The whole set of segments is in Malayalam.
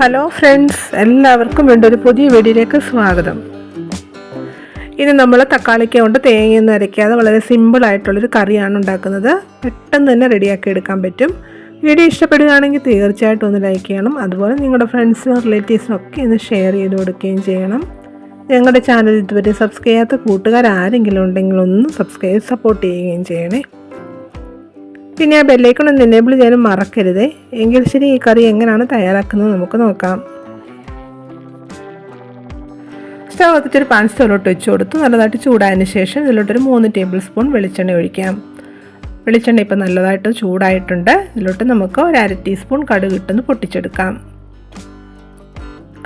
ഹലോ ഫ്രണ്ട്സ് എല്ലാവർക്കും വേണ്ട ഒരു പുതിയ വീഡിയോയിലേക്ക് സ്വാഗതം. ഇനി നമ്മൾ തക്കാളിക്ക കൊണ്ട് തേങ്ങയൊന്നും അരയ്ക്കാതെ വളരെ സിമ്പിളായിട്ടുള്ളൊരു കറിയാണ് ഉണ്ടാക്കുന്നത്. പെട്ടെന്ന് തന്നെ റെഡിയാക്കി എടുക്കാൻ പറ്റും. വീഡിയോ ഇഷ്ടപ്പെടുകയാണെങ്കിൽ തീർച്ചയായിട്ടും ഒന്ന് ലൈക്ക് ചെയ്യണം. അതുപോലെ നിങ്ങളുടെ ഫ്രണ്ട്സിനും റിലേറ്റീവ്സിനും ഒക്കെ ഒന്ന് ഷെയർ ചെയ്ത് കൊടുക്കുകയും ചെയ്യണം. ഞങ്ങളുടെ ചാനൽ ഇതുവരെ സബ്സ്ക്രൈബ് ചെയ്യാത്ത കൂട്ടുകാർ ആരെങ്കിലും ഉണ്ടെങ്കിൽ ഒന്ന് സബ്സ്ക്രൈബ് സപ്പോർട്ട് ചെയ്യുകയും ചെയ്യണേ. പിന്നെ ആ ബെല്ലൈക്കൺ ഒന്ന് എനേബിൾ ചെയ്യാനും മറക്കരുത്. എങ്കിൽ ശരി ഈ കറി എങ്ങനെയാണ് തയ്യാറാക്കുന്നത് നമുക്ക് നോക്കാം. സ്റ്റവ് കത്തിച്ചൊരു പാൻ സ്റ്റോലോട്ട് വെച്ച് കൊടുത്ത്. നല്ലതായിട്ട് ചൂടായതിന് ശേഷം ഇതിലോട്ടൊരു മൂന്ന് ടേബിൾ സ്പൂൺ വെളിച്ചെണ്ണ ഒഴിക്കാം. വെളിച്ചെണ്ണ ഇപ്പം നല്ലതായിട്ട് ചൂടായിട്ടുണ്ട്. ഇതിലോട്ട് നമുക്ക് ഒരു അര ടീസ്പൂൺ കടുക് ഇട്ടൊന്ന് പൊട്ടിച്ചെടുക്കാം.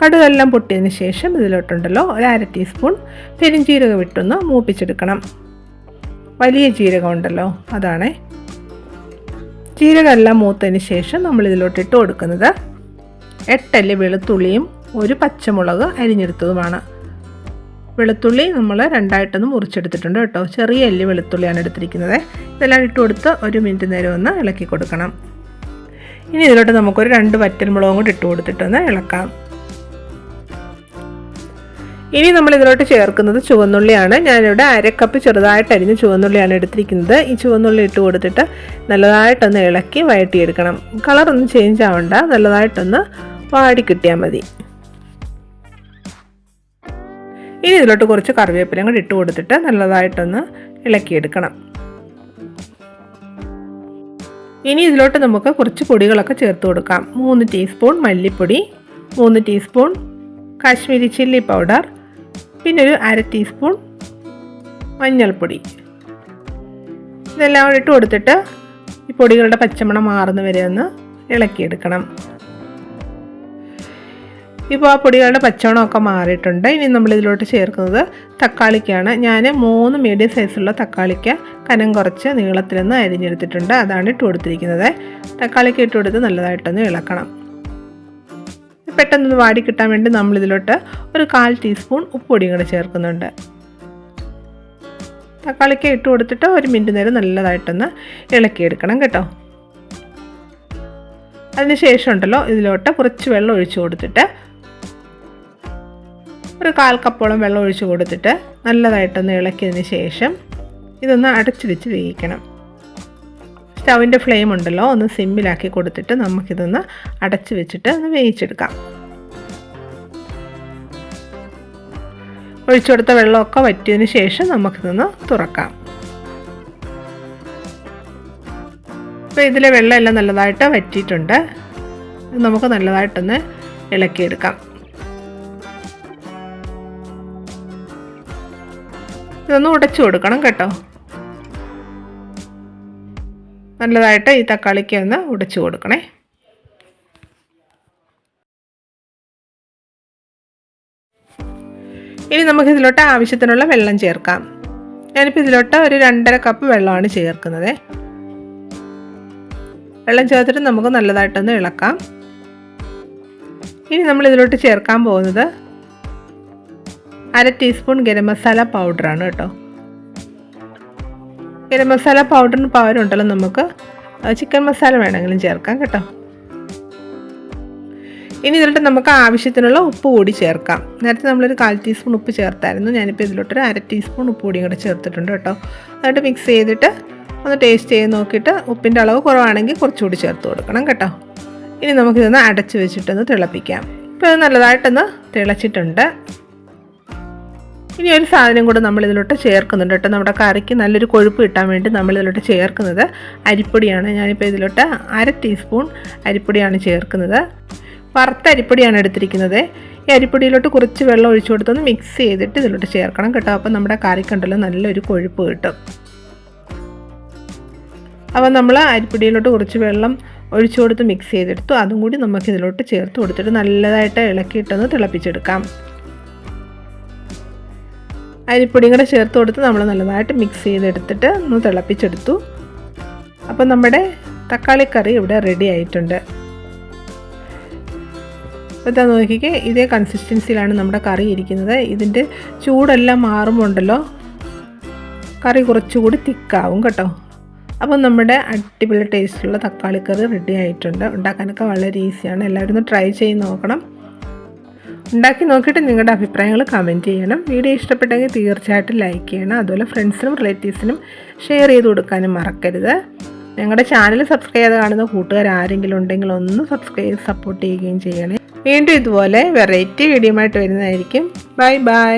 കടുകെല്ലാം പൊട്ടിയതിന് ശേഷം ഇതിലോട്ടുണ്ടല്ലോ ഒരു അര ടീസ്പൂൺ പെരിഞ്ചീരകം ഇട്ടൊന്ന് മൂപ്പിച്ചെടുക്കണം. വലിയ ജീരകം ഉണ്ടല്ലോ അതാണേ. ജീരകമെല്ലാം മൂത്തതിന് ശേഷം നമ്മൾ ഇതിലോട്ട് ഇട്ട് കൊടുക്കുന്നത് എട്ടല്ലി വെളുത്തുള്ളിയും ഒരു പച്ചമുളക് അരിഞ്ഞെടുത്തതുമാണ്. വെളുത്തുള്ളി നമ്മൾ രണ്ടായിട്ടൊന്ന് മുറിച്ചെടുത്തിട്ടുണ്ട് കേട്ടോ. ചെറിയ അല്ലി വെളുത്തുള്ളിയാണ് എടുത്തിരിക്കുന്നത്. ഇതെല്ലാം ഇട്ട് കൊടുത്ത് ഒരു മിനിറ്റ് നേരം ഒന്ന് ഇളക്കി കൊടുക്കണം. ഇനി ഇതിലോട്ട് നമുക്കൊരു രണ്ട് വറ്റൽമുളകും കൂടി ഇട്ട് കൊടുത്തിട്ടൊന്ന് ഇളക്കാം. ഇനി നമ്മൾ ഇതിലോട്ട് ചേർക്കുന്നത് ചുവന്നുള്ളിയാണ്. ഞാനിവിടെ അരക്കപ്പ് ചെറുതായിട്ട് അരിഞ്ഞ് ചുവന്നുള്ളിയാണ് എടുത്തിരിക്കുന്നത്. ഈ ചുവന്നുള്ളി ഇട്ട് കൊടുത്തിട്ട് നല്ലതായിട്ടൊന്ന് ഇളക്കി വഴട്ടിയെടുക്കണം കളറൊന്നും ചേഞ്ച് ആവണ്ട. നല്ലതായിട്ടൊന്ന് വാടി കിട്ടിയാൽ മതി. ഇനി ഇതിലോട്ട് കുറച്ച് കറിവേപ്പിലയും കൂടി ഇട്ട് കൊടുത്തിട്ട് നല്ലതായിട്ടൊന്ന് ഇളക്കിയെടുക്കണം. ഇനി ഇതിലോട്ട് നമുക്ക് കുറച്ച് പൊടികളൊക്കെ ചേർത്ത് കൊടുക്കാം. മൂന്ന് ടീസ്പൂൺ മല്ലിപ്പൊടി മൂന്ന് ടീസ്പൂൺ കാശ്മീരി ചില്ലി പൗഡർ പിന്നെ ഒരു അര ടീസ്പൂൺ മഞ്ഞൾപ്പൊടി. ഇതെല്ലാം ഇട്ട് കൊടുത്തിട്ട് ഈ പൊടികളുടെ പച്ചമണം മാറുന്ന വരെ ഒന്ന് ഇളക്കിയെടുക്കണം. ഇപ്പോൾ ആ പൊടികളുടെ പച്ചമണമൊക്കെ മാറിയിട്ടുണ്ട്. ഇനി നമ്മൾ ഇതിലോട്ട് ചേർക്കുന്നത് തക്കാളിക്കാണ്. ഞാൻ മൂന്ന് മീഡിയം സൈസുള്ള തക്കാളിക്ക കനം കുറച്ച് നീളത്തിലൊന്ന് അരിഞ്ഞെടുത്തിട്ടുണ്ട്. അതാണ് ഇട്ട് കൊടുത്തിരിക്കുന്നത്. തക്കാളിക്ക് ഇട്ട് കൊടുത്ത് നല്ലതായിട്ടൊന്ന് ഇളക്കണം. പെട്ടെന്ന് വാടി കിട്ടാൻ വേണ്ടി നമ്മൾ ഇതിലോട്ട് ഒരു കാൽ ടീസ്പൂൺ ഉപ്പുപൊടിയും കൂടെ ചേർക്കുന്നുണ്ട്. തക്കാളിക്ക് ഇട്ട് കൊടുത്തിട്ട് ഒരു മിനിറ്റ് നേരം നല്ലതായിട്ടൊന്ന് ഇളക്കിയെടുക്കണം കേട്ടോ. അതിന് ശേഷം ഉണ്ടല്ലോ ഇതിലോട്ട് കുറച്ച് വെള്ളം ഒഴിച്ചു കൊടുത്തിട്ട് ഒരു കാൽ കപ്പോളം വെള്ളം ഒഴിച്ചു കൊടുത്തിട്ട് നല്ലതായിട്ടൊന്ന് ഇളക്കിയതിന് ശേഷം ഇതൊന്ന് അടച്ചു വെച്ച് വേവിക്കണം. സ്റ്റൗവിന്റെ ഫ്ലെയിം ഉണ്ടല്ലോ ഒന്ന് സിമ്മിലാക്കി കൊടുത്തിട്ട് നമുക്കിതൊന്ന് അടച്ച് വെച്ചിട്ട് ഒന്ന് വേവിച്ചെടുക്കാം. ഒഴിച്ചു കൊടുത്ത വെള്ളമൊക്കെ വറ്റിയതിന് ശേഷം നമുക്കിതൊന്ന് തുറക്കാം. അപ്പോൾ ഇതിലെ വെള്ളമെല്ലാം നല്ലതായിട്ട് വറ്റിയിട്ടുണ്ട്. നമുക്ക് നല്ലതായിട്ടൊന്ന് ഇളക്കിയെടുക്കാം. ഇതൊന്ന് ഉടച്ചു കൊടുക്കണം കേട്ടോ. നല്ലതായിട്ട് ഈ തക്കാളിക്ക് ഒന്ന് ഉടച്ചു കൊടുക്കണേ. ഇനി നമുക്ക് ഇതിലോട്ട് ആവശ്യത്തിനുള്ള വെള്ളം ചേർക്കാം. ഞാനിപ്പോൾ ഇതിലോട്ട് ഒരു രണ്ടര കപ്പ് വെള്ളമാണ് ചേർക്കുന്നത്. വെള്ളം ചേർത്തിട്ട് നമുക്ക് നല്ലതായിട്ടൊന്ന് ഇളക്കാം. ഇനി നമ്മൾ ഇതിലോട്ട് ചേർക്കാൻ പോകുന്നത് അര ടീസ്പൂൺ ഗരം മസാല പൗഡറാണ് കേട്ടോ. ഗരം മസാല പൗഡറിന് പകരമുണ്ടല്ലോ നമുക്ക്. ചിക്കൻ മസാല വേണമെങ്കിലും ചേർക്കാം കേട്ടോ. ഇനി ഇതിലോട്ട് നമുക്ക് ആവശ്യത്തിനുള്ള ഉപ്പ് കൂടി ചേർക്കാം. നേരത്തെ നമ്മളൊരു കാൽ ടീസ്പൂൺ ഉപ്പ് ചേർത്തായിരുന്നു. ഞാനിപ്പോൾ ഇതിലോട്ടൊരു അര ടീസ്പൂൺ ഉപ്പ് കൂടി കൂടെ ചേർത്തിട്ടുണ്ട് കേട്ടോ. എന്നിട്ട് മിക്സ് ചെയ്തിട്ട് ഒന്ന് ടേസ്റ്റ് ചെയ്ത് നോക്കിയിട്ട് ഉപ്പിന്റെ അളവ് കുറവാണെങ്കിൽ കുറച്ചുകൂടി ചേർത്ത് കൊടുക്കണം കേട്ടോ. ഇനി നമുക്കിതൊന്ന് അടച്ച് വെച്ചിട്ടൊന്ന് തിളപ്പിക്കാം. ഇപ്പോൾ ഇത് നല്ലതായിട്ടൊന്ന് തിളച്ചിട്ടുണ്ട്. ഇനി ഒരു സാധനം കൂടെ നമ്മൾ ഇതിലോട്ട് ചേർക്കുന്നുണ്ട് കേട്ടോ. നമ്മുടെ കറിക്ക് നല്ലൊരു കൊഴുപ്പ് കിട്ടാൻ വേണ്ടി നമ്മൾ ഇതിലോട്ട് ചേർക്കുന്നത് അരിപ്പൊടിയാണ്. ഞാനിപ്പോൾ ഇതിലോട്ട് അര ടീസ്പൂൺ അരിപ്പൊടിയാണ് ചേർക്കുന്നത്. വറുത്ത അരിപ്പൊടിയാണ് എടുത്തിരിക്കുന്നത്. ഈ അരിപ്പൊടിയിലോട്ട് കുറച്ച് വെള്ളം ഒഴിച്ചു കൊടുത്തൊന്ന് മിക്സ് ചെയ്തിട്ട് ഇതിലോട്ട് ചേർക്കണം കേട്ടോ. അപ്പോൾ നമ്മുടെ കറിക്കുണ്ടല്ലോ നല്ലൊരു കൊഴുപ്പ് കിട്ടും. അപ്പോൾ നമ്മൾ അരിപ്പൊടിയിലോട്ട് കുറച്ച് വെള്ളം ഒഴിച്ചു കൊടുത്ത് മിക്സ് ചെയ്തെടുത്തു. അതും കൂടി നമുക്ക് ഇതിലോട്ട് ചേർത്ത് കൊടുത്തിട്ട് നല്ലതായിട്ട് ഇളക്കിയിട്ടൊന്ന് തിളപ്പിച്ചെടുക്കാം. അരിപ്പൊടിയും കൂടെ ചേർത്ത് കൊടുത്ത് നമ്മൾ നല്ലതായിട്ട് മിക്സ് ചെയ്തെടുത്തിട്ട് ഒന്ന് തിളപ്പിച്ചെടുത്തു. അപ്പോൾ നമ്മുടെ തക്കാളി കറി ഇവിടെ റെഡി ആയിട്ടുണ്ട്. ഇതാ നോക്കിക്കേ ഇതേ കൺസിസ്റ്റൻസിയിലാണ് നമ്മുടെ കറി ഇരിക്കുന്നത്. ഇതിന്റെ ചൂടെല്ലാം മാറുമുണ്ടല്ലോ കറി കുറച്ചുകൂടി തിക്കാവും കേട്ടോ. അപ്പോൾ നമ്മുടെ അടിപൊളി ടേസ്റ്റുള്ള തക്കാളി കറി റെഡി ആയിട്ടുണ്ട്. ഉണ്ടാക്കാനൊക്കെ വളരെ ഈസിയാണ് എല്ലാവരും ഒന്ന് ട്രൈ ചെയ്ത് നോക്കണം. ഉണ്ടാക്കി നോക്കിയിട്ട് നിങ്ങളുടെ അഭിപ്രായങ്ങൾ കമന്റ് ചെയ്യണം. വീഡിയോ ഇഷ്ടപ്പെട്ടെങ്കിൽ തീർച്ചയായിട്ടും ലൈക്ക് ചെയ്യണം. അതുപോലെ ഫ്രണ്ട്സിനും റിലേറ്റീവ്സിനും ഷെയർ ചെയ്ത് കൊടുക്കാനും മറക്കരുത്. ഞങ്ങളുടെ ചാനൽ സബ്സ്ക്രൈബ് ചെയ്ത് കാണുന്ന കൂട്ടുകാർ ആരെങ്കിലും ഉണ്ടെങ്കിൽ ഒന്ന് സബ്സ്ക്രൈബ് സപ്പോർട്ട് ചെയ്യുകയും ചെയ്യണേ. വീണ്ടും ഇതുപോലെ വെറൈറ്റി വീഡിയോ ആയിട്ട് വരുന്നതായിരിക്കും. Bye bye